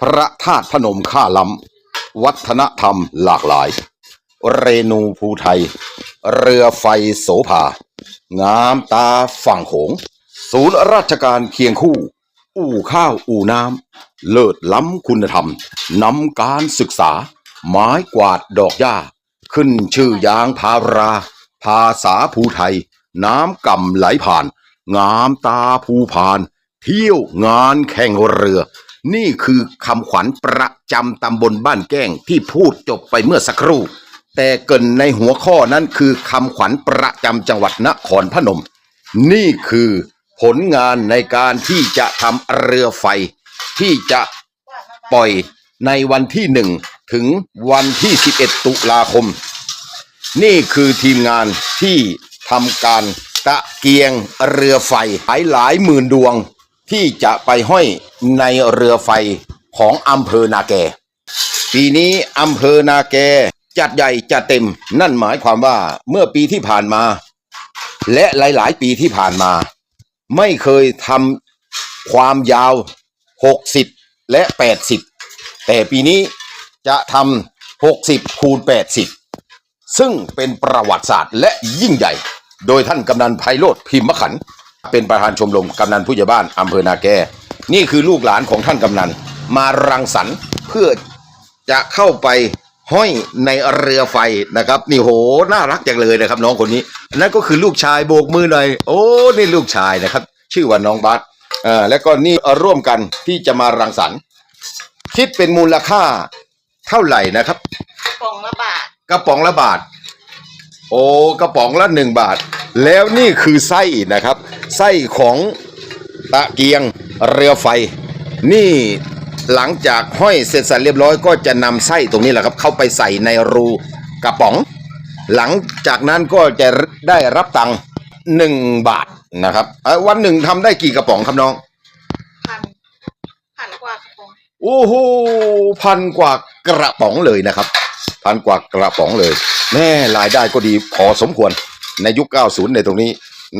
พระธาตุพนมค่าล้ำวัฒนธรรมหลากหลาย เรนูภูไทย เรือไฟโสภางามตาฝั่งโขง ศูนย์ราชการเคียงคู่ อู่ข้าวอู่น้ำ เลิศล้ำคุณธรรมนำการศึกษา ไม้กวาดดอกหญ้า ขึ้นชื่อยางพารา ภาษาภูไทย น้ำก่ำไหลผ่าน งามตาภูพาน เที่ยวงานแข่งเรือ นี่คือคำขวัญประจำตำบลบ้านแก้งที่พูดจบไปเมื่อสักครู่ แต่เกินในหัวข้อนั้นคือคำขวัญประจำจังหวัดนครพนม นี่คือผลงานในการที่จะทำเรือไฟ ที่จะปล่อยในวันที่หนึ่งถึงวันที่ 11 ตุลาคม นี่คือทีมงานที่ทำการตะเกียงเรือไฟหลายหลายหมื่นดวง ที่จะไปห้อยในเรือไฟของอำเภอนาแก ปีนี้อำเภอนาแกจัดใหญ่จัดเต็ม นั่นหมายความว่าเมื่อปีที่ผ่านมา และหลายๆ ปีที่ผ่านมา ไม่เคยทำความยาว 60 และ 80 แต่ปีนี้จะทำ60 คูณ 80 ซึ่งเป็นประวัติศาสตร์และยิ่งใหญ่ โดยท่านกำนันไพโรธพิมพ์มขันธ์ เป็นประธานชมรมกำนันผู้ใหญ่บ้านอำเภอนาแก นี่คือลูกหลานของท่านกำนันมารังสรรค์เพื่อจะเข้าไปห้อยในเรือไฟนะครับ นี่โหน่ารักจังเลยนะครับ น้องคนนี้นั่นก็คือลูกชายโบกมือหน่อยโอ้นี่ลูกชายนะครับ ชื่อว่าน้องบัสเอ่าแล้วก็นี่ร่วมกันที่จะมารังสรรค์คิดเป็นมูลค่าเท่าไหร่นะครับกล่องละบาทกระป๋องละบาท โอ้กระป๋องละหนึ่งบาท แล้วนี่คือไส้นะครับ ไส้ของตะเกียงเรือไฟ นี่หลังจากห้อยเสร็จสัรเรียบร้อยก็จะนำไส้ตรงนี้แหละครับ เข้าไปใส่ในรูกระป๋อง หลังจากนั้นก็จะได้รับตังค์หนึ่งบาทนะครับเอ่อวันหนึ่งทำได้กี่กระป๋องครับน้องพันพันกว่ากระป๋องโอ้โหพันกว่ากระป๋องเลยนะครับ พันกว่ากระป๋องเลยแม่รายได้ก็ดีพอสมควร ในยุค 90 ในตรงนี้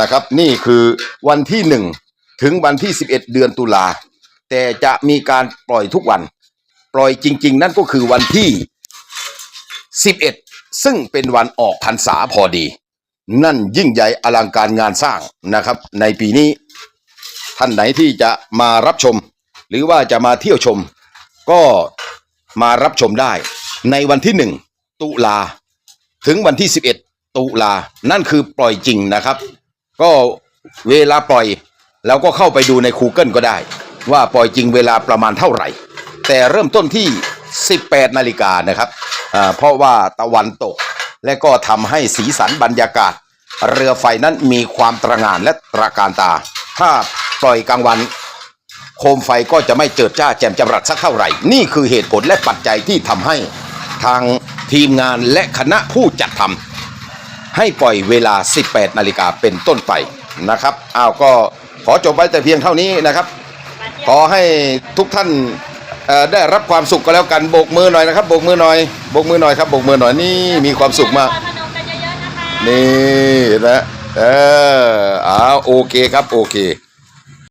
นะครับ นี่คือวันที่ 1 ถึงวันที่ 11 เดือนตุลา แต่จะมีการปล่อยทุกวัน ปล่อยจริง ๆ นั่นก็คือวันที่ 11 ซึ่งเป็นวันออกพรรษาพอดี นั่นยิ่งใหญ่อลังการงานสร้างนะครับ ในปีนี้ท่านไหนที่จะมารับชม หรือว่าจะมาเที่ยวชม ก็มารับชมได้ ในวันที่หนึ่งตุลาถึงวันที่ 11 ตุลา นั่นคือปล่อยจริงนะครับ ก็เวลาปล่อยเราก็เข้าไปดูใน Google ก็ได้ ว่าปล่อยจริงเวลาประมาณเท่าไหร่ แต่เริ่มต้นที่ 18 นาฬิกานะครับอ่าเพราะว่าตะวันตก และก็ทำให้สีสันบรรยากาศ เรือไฟนั้นมีความตระงานและตระการตา ถ้าปล่อยกลางวันโคมไฟก็จะไม่เจิดจ้าแจ่มจำรัดสักเท่าไหร่ นี่คือเหตุผลและปัจจัยที่ทำให้ทางทีมงานและคณะผู้จัดทำ ให้ปล่อยเวลา 18 นาฬิกาเป็นต้นไปนะครับอ้าวก็ขอจบไว้แต่เพียงเท่านี้นะครับ ขอให้ทุกท่านได้รับความสุขก็แล้วกันโบกมือหน่อยนะครับโบกมือหน่อยโบกมือหน่อยครับโบกมือหน่อยนี่มีความสุขมากนี่นะเอออ้าโอเคครับโอเค